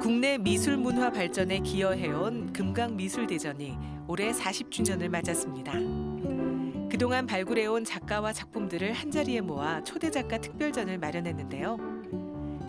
국내 미술 문화 발전에 기여해온 금강미술대전이 올해 40주년을 맞았습니다. 그동안 발굴해온 작가와 작품들을 한자리에 모아 초대작가 특별전을 마련했는데요.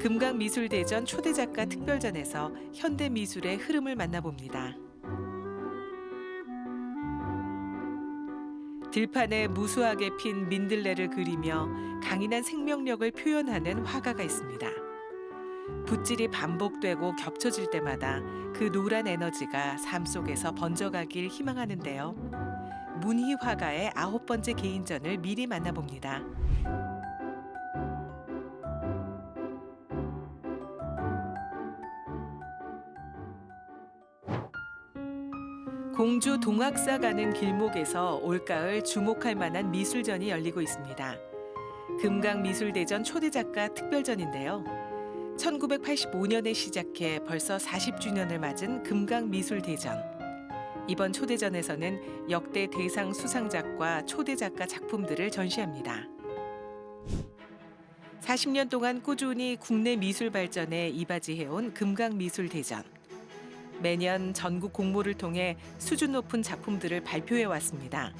금강미술대전 초대작가 특별전에서 현대미술의 흐름을 만나봅니다. 들판에 무수하게 핀 민들레를 그리며 강인한 생명력을 표현하는 화가가 있습니다. 붓질이 반복되고 겹쳐질 때마다 그 노란 에너지가 삶 속에서 번져가길 희망하는데요. 문희 화가의 아홉 번째 개인전을 미리 만나봅니다. 공주 동학사 가는 길목에서 올가을 주목할 만한 미술전이 열리고 있습니다. 금강미술대전 초대작가 특별전인데요. 1985년에 시작해 벌써 40주년을 맞은 금강미술대전. 이번 초대전에서는 역대 대상 수상작과 초대작가 작품들을 전시합니다. 40년 동안 꾸준히 국내 미술 발전에 이바지해온 금강미술대전. 매년 전국 공모를 통해 수준 높은 작품들을 발표해 왔습니다.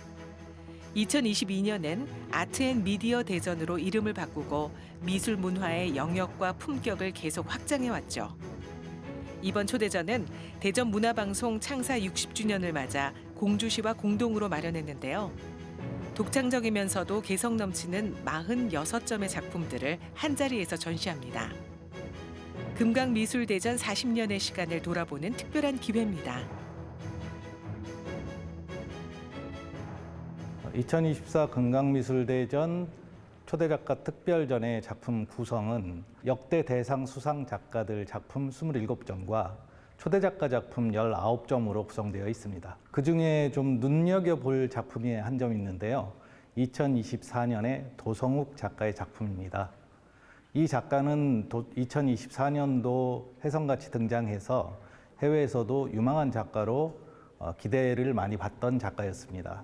2022년엔 아트앤미디어 대전으로 이름을 바꾸고 미술 문화의 영역과 품격을 계속 확장해 왔죠. 이번 초대전은 대전 문화방송 창사 60주년을 맞아 공주시와 공동으로 마련했는데요. 독창적이면서도 개성 넘치는 46점의 작품들을 한자리에서 전시합니다. 금강미술대전 40년의 시간을 돌아보는 특별한 기회입니다. 2024 금강미술대전 초대작가 특별전의 작품 구성은 역대 대상 수상 작가들 작품 27점과 초대작가 작품 19점으로 구성되어 있습니다. 그 중에 좀 눈여겨볼 작품이 한 점 있는데요. 2024년에 도성욱 작가의 작품입니다. 이 작가는 2024년도 혜성같이 등장해서 해외에서도 유망한 작가로 어, 기대를 많이 받던 작가였습니다.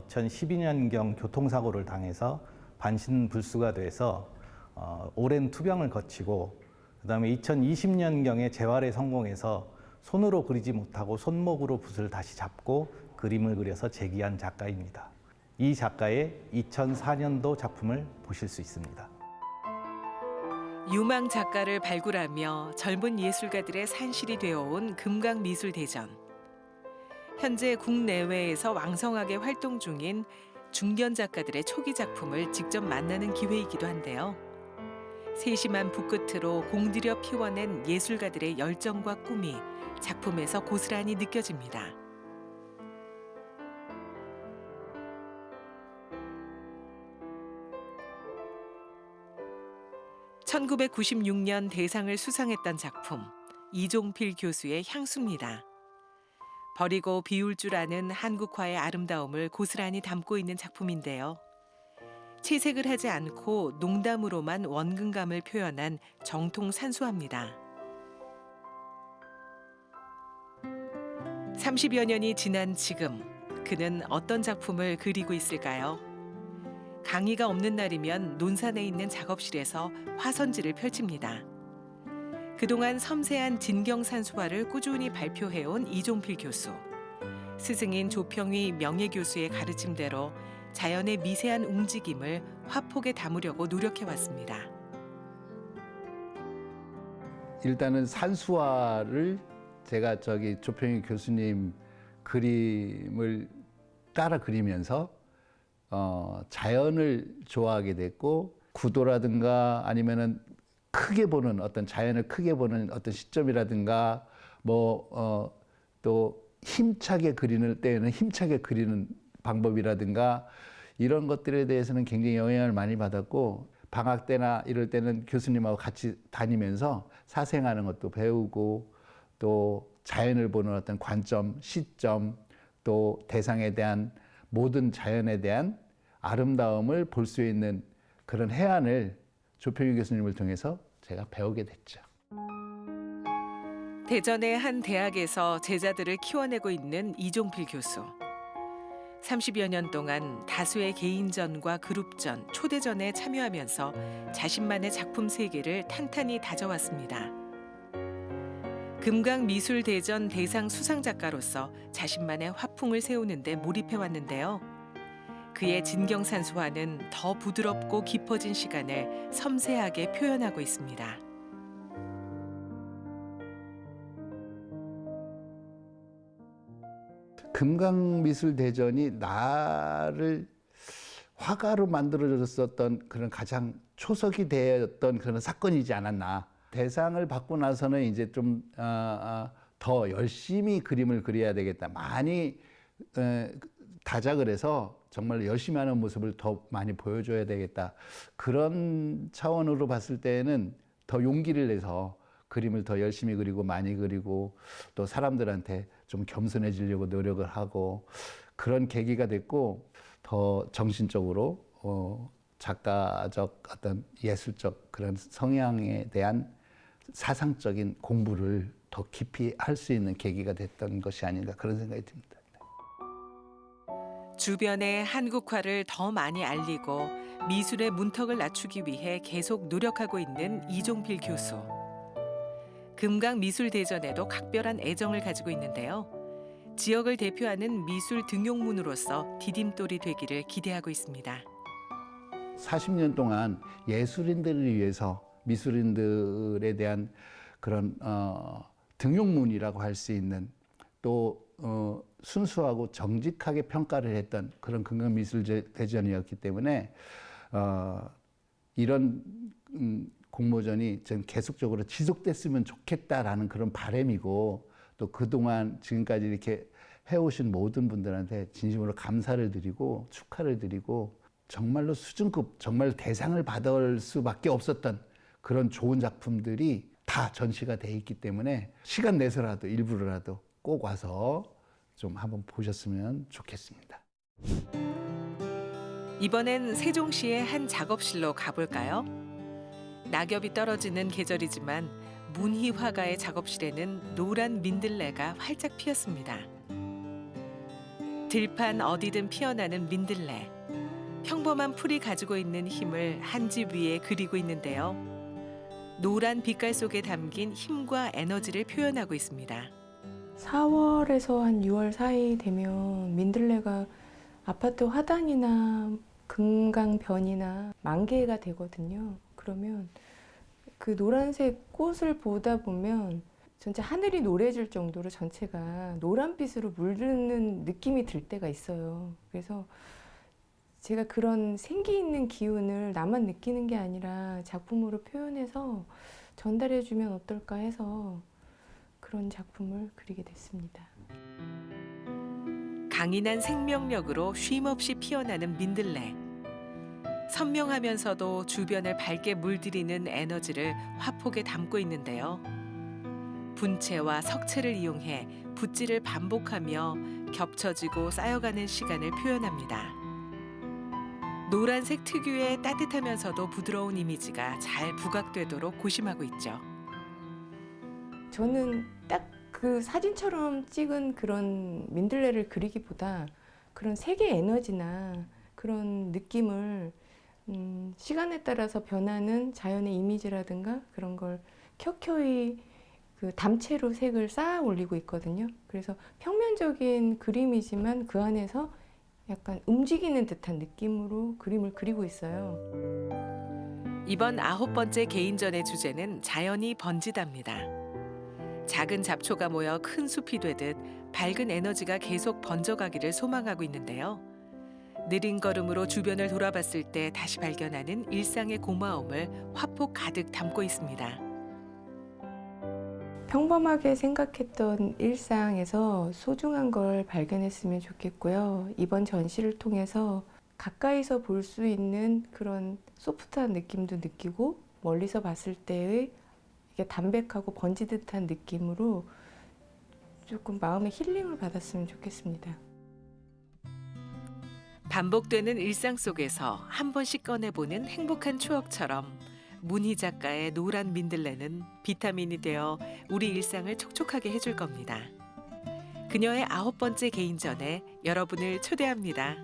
2012년경 교통사고를 당해서 반신불수가 돼서 어, 오랜 투병을 거치고 그다음에 2020년경에 재활에 성공해서 손으로 그리지 못하고 손목으로 붓을 다시 잡고 그림을 그려서 재기한 작가입니다. 이 작가의 2004년도 작품을 보실 수 있습니다. 유망 작가를 발굴하며 젊은 예술가들의 산실이 되어온 금강미술대전. 현재 국내외에서 왕성하게 활동 중인 중견 작가들의 초기 작품을 직접 만나는 기회이기도 한데요. 세심한 붓끝으로 공들여 피워낸 예술가들의 열정과 꿈이 작품에서 고스란히 느껴집니다. (1996년) 대상을 수상했던 작품 이종필 교수의 향수입니다. 버리고 비울 줄 아는 한국화의 아름다움을 고스란히 담고 있는 작품인데요. 채색을 하지 않고 농담으로만 원근감을 표현한 정통 산수화입니다. 30여 년이 지난 지금 그는 어떤 작품을 그리고 있을까요? 강의가 없는 날이면 논산에 있는 작업실에서 화선지를 펼칩니다. 그동안 섬세한 진경산수화를 꾸준히 발표해온 이종필 교수. 스승인 조평휘 명예교수의 가르침대로 자연의 미세한 움직임을 화폭에 담으려고 노력해왔습니다. 일단은 산수화를 제가 저기 조평희 교수님 그림을 따라 그리면서 어, 자연을 좋아하게 됐고 구도라든가 아니면은 크게 보는 어떤 자연을 크게 보는 어떤 시점이라든가 뭐 어, 또 힘차게 그리는 때에는 힘차게 그리는 방법이라든가 이런 것들에 대해서는 굉장히 영향을 많이 받았고 방학 때나 이럴 때는 교수님하고 같이 다니면서 사생하는 것도 배우고 또 자연을 보는 어떤 관점, 시점, 또 대상에 대한 모든 자연에 대한 아름다움을 볼 수 있는 그런 해안을 조평희 교수님을 통해서 제가 배우게 됐죠. 대전의 한 대학에서 제자들을 키워내고 있는 이종필 교수. 30여 년 동안 다수의 개인전과 그룹전, 초대전에 참여하면서 자신만의 작품 세계를 탄탄히 다져왔습니다. 금강미술대전 대상 수상 작가로서 자신만의 화풍을 세우는데 몰입해 왔는데요. 그의 진경산수화는 더 부드럽고 깊어진 시간을 섬세하게 표현하고 있습니다. 금강미술대전이 나를 화가로 만들어줬었던 그런 가장 초석이 되었던 그런 사건이지 않았나. 대상을 받고 나서는 이제 좀, 아, 아, 더 열심히 그림을 그려야 되겠다. 많이 에, 다작을 해서 정말 열심히 하는 모습을 더 많이 보여줘야 되겠다. 그런 차원으로 봤을 때는 더 용기를 내서 그림을 더 열심히 그리고 많이 그리고 또 사람들한테 좀 겸손해지려고 노력을 하고 그런 계기가 됐고 더 정신적으로 어, 작가적 어떤 예술적 그런 성향에 대한 사상적인 공부를 더 깊이 할 수 있는 계기가 됐던 것이 아닌가 그런 생각이 듭니다. 주변에 한국화를 더 많이 알리고 미술의 문턱을 낮추기 위해 계속 노력하고 있는 이종필 교수. 금강 미술대전에도 각별한 애정을 가지고 있는데요. 지역을 대표하는 미술 등용문으로서 디딤돌이 되기를 기대하고 있습니다. 40년 동안 예술인들을 위해서 미술인들에 대한 그런 어, 등용문이라고 할 수 있는 또 어, 순수하고 정직하게 평가를 했던 그런 금강미술 대전이었기 때문에 어, 이런 음, 공모전이 전 계속적으로 지속됐으면 좋겠다라는 그런 바람이고 또 그동안 지금까지 이렇게 해오신 모든 분들한테 진심으로 감사를 드리고 축하를 드리고 정말로 수준급 정말 대상을 받을 수밖에 없었던 그런 좋은 작품들이 다 전시가 돼 있기 때문에 시간 내서라도 일부러라도 꼭 와서 좀 한번 보셨으면 좋겠습니다. 이번엔 세종시의 한 작업실로 가볼까요? 낙엽이 떨어지는 계절이지만 문희 화가의 작업실에는 노란 민들레가 활짝 피었습니다. 들판 어디든 피어나는 민들레. 평범한 풀이 가지고 있는 힘을 한 집 위에 그리고 있는데요. 노란 빛깔 속에 담긴 힘과 에너지를 표현하고 있습니다. 4월에서 한 6월 사이 되면 민들레가 아파트 화단이나 금강변이나 만개가 되거든요. 그러면 그 노란색 꽃을 보다 보면 전체 하늘이 노래질 정도로 전체가 노란빛으로 물드는 느낌이 들 때가 있어요. 그래서 제가 그런 생기 있는 기운을 나만 느끼는 게 아니라 작품으로 표현해서 전달해 주면 어떨까 해서 그런 작품을 그리게 됐습니다. 강인한 생명력으로 쉼없이 피어나는 민들레. 선명하면서도 주변을 밝게 물들이는 에너지를 화폭에 담고 있는데요. 분체와 석체를 이용해 붓질을 반복하며 겹쳐지고 쌓여가는 시간을 표현합니다. 노란색 특유의 따뜻하면서도 부드러운 이미지가 잘 부각되도록 고심하고 있죠. 저는 딱 그 사진처럼 찍은 그런 민들레를 그리기보다 그런 색의 에너지나 그런 느낌을 음, 시간에 따라서 변하는 자연의 이미지라든가 그런 걸 켜켜이 그 담채로 색을 쌓아 올리고 있거든요. 그래서 평면적인 그림이지만 그 안에서 약간 움직이는 듯한 느낌으로 그림을 그리고 있어요. 이번 아홉 번째 개인전의 주제는 자연이 번지답니다. 작은 잡초가 모여 큰 숲이 되듯 밝은 에너지가 계속 번져가기를 소망하고 있는데요. 느린 걸음으로 주변을 돌아봤을 때 다시 발견하는 일상의 고마움을 화폭 가득 담고 있습니다. 평범하게 생각했던 일상에서 소중한 걸 발견했으면 좋겠고요. 이번 전시를 통해서 가까이서 볼 수 있는 그런 소프트한 느낌도 느끼고 멀리서 봤을 때의 이게 담백하고 번지듯한 느낌으로 조금 마음의 힐링을 받았으면 좋겠습니다. 반복되는 일상 속에서 한 번씩 꺼내보는 행복한 추억처럼 문희 작가의 노란 민들레는 비타민이 되어 우리 일상을 촉촉하게 해줄 겁니다. 그녀의 아홉 번째 개인전에 여러분을 초대합니다.